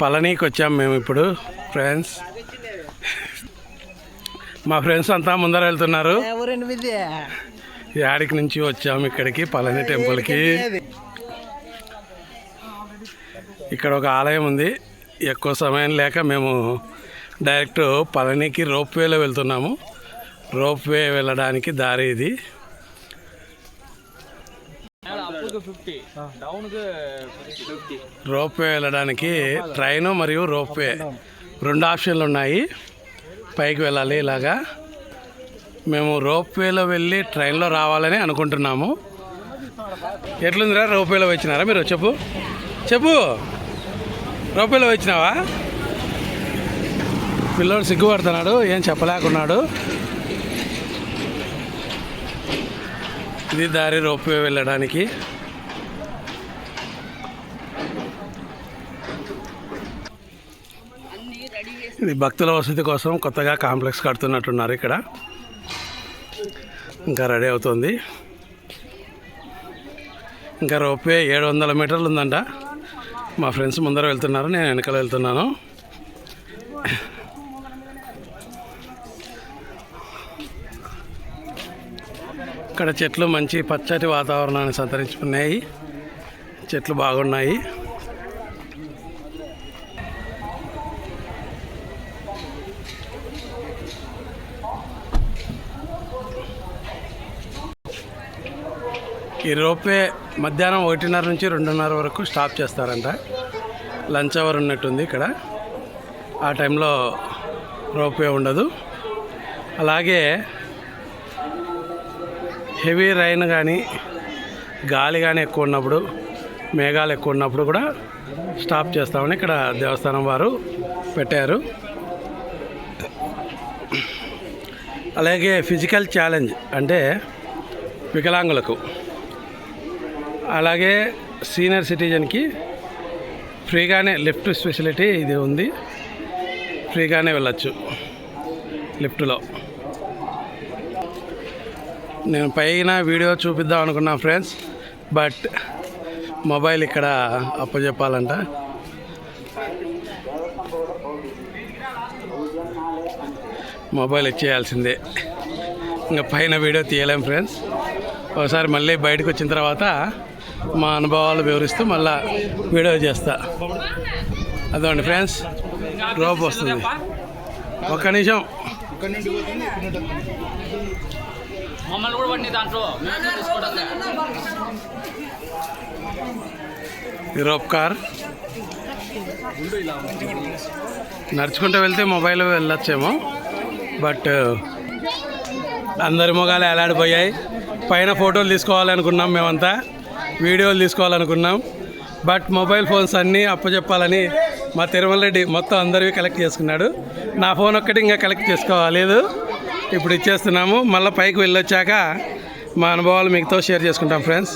పళనీకి వచ్చాం మేము ఇప్పుడు ఫ్రెండ్స్ మా ఫ్రెండ్స్ అంతా ముందర వెళ్తున్నారు. యాడికి నుంచి వచ్చాము ఇక్కడికి పళని టెంపుల్కి. ఇక్కడ ఒక ఆలయం ఉంది. ఎక్కువ సమయం లేక మేము డైరెక్ట్ పళనికి రోప్వేలో వెళ్తున్నాము. రోప్వే వెళ్ళడానికి దారి ఇది. రోప్వే వెళ్ళడానికి ట్రైన్ మరియు రోప్వే రెండు ఆప్షన్లు ఉన్నాయి. పైకి వెళ్ళాలి ఇలాగా. మేము రోప్వేలో వెళ్ళి ట్రైన్లో రావాలని అనుకుంటున్నాము. ఎట్లుందిరా? రోప్వేలో వచ్చినారా మీరు? చెప్పు. చెప్పు. రోప్వేలో వచ్చినావా పిల్లోడు సిగ్గుపడుతున్నాడు ఏం చెప్పలేకున్నాడు. ఇది దారి రోప్వే వెళ్ళడానికి. ఇది భక్తుల వసతి కోసం కొత్తగా కాంప్లెక్స్ కడుతున్నట్టున్నారు ఇక్కడ. ఇంకా రెడీ అవుతుంది. ఇంకా రోప్వే ఏడు వందల మీటర్లు ఉందంట. మా ఫ్రెండ్స్ ముందర వెళ్తున్నారు నేను వెనకాల వెళ్తున్నాను. ఇక్కడ చెట్లు మంచి పచ్చటి వాతావరణాన్ని సంతరించుకున్నాయి. చెట్లు బాగున్నాయి. ఈ రోప్వే మధ్యాహ్నం ఒకటిన్నర నుంచి రెండున్నర వరకు స్టాప్ చేస్తారంట. లంచ్ అవర్ ఉన్నట్టుంది ఇక్కడ. ఆ టైంలో రోప్వే ఉండదు. అలాగే హెవీ రైన్ కానీ గాలి కానీ ఎక్కువ ఉన్నప్పుడు మేఘాలు ఎక్కువ ఉన్నప్పుడు కూడా స్టాప్ చేస్తామని ఇక్కడ దేవస్థానం వారు పెట్టారు. అలాగే ఫిజికల్ ఛాలెంజ్ అంటే వికలాంగులకు. అలాగే సీనియర్ సిటిజన్కి ఫ్రీగానే లిఫ్ట్ స్పెషలిటీ ఇది ఉంది. ఫ్రీగానే వెళ్ళచ్చు లిఫ్ట్లో. నేను పైన వీడియో చూపిద్దాం అనుకున్నా ఫ్రెండ్స్ బట్ మొబైల్ ఇక్కడ అప్పచెప్పాలంట మొబైల్ ఇచ్చేయాల్సిందే. ఇంకా పైన వీడియో తీయలేం ఫ్రెండ్స్. ఒకసారి మళ్ళీ బయటకు వచ్చిన తర్వాత మా అనుభవాలు వివరిస్తూ మళ్ళా వీడియో చేస్తా. అదండి ఫ్రెండ్స్ రోప్ వస్తుంది. ఒక్క నిమిషం. మమ్మల్ని కూడా పడినాయి దాంట్లో మేము తీసుకోవడం ఈ రోప్ కార్. నడుచుకుంటూ వెళ్తే మొబైల్ వెళ్ళొచ్చేమో. బట్ అందరి మొగాలు ఎలాడిపోయాయి పైన ఫోటోలు తీసుకోవాలనుకున్నాం మేమంతా. వీడియోలు తీసుకోవాలనుకున్నాం. బట్ మొబైల్ ఫోన్స్ అన్నీ అప్పచెప్పాలని మా తిరుమల రెడ్డి మొత్తం అందరివి కలెక్ట్ చేసుకున్నాడు. నా ఫోన్ ఒక్కటి ఇంకా కలెక్ట్ చేసుకోవాలేదు ఇప్పుడు ఇచ్చేస్తున్నాము. మళ్ళీ పైకి వెళ్ళొచ్చాక మా అనుభవాలు మీతో షేర్ చేసుకుంటాం ఫ్రెండ్స్.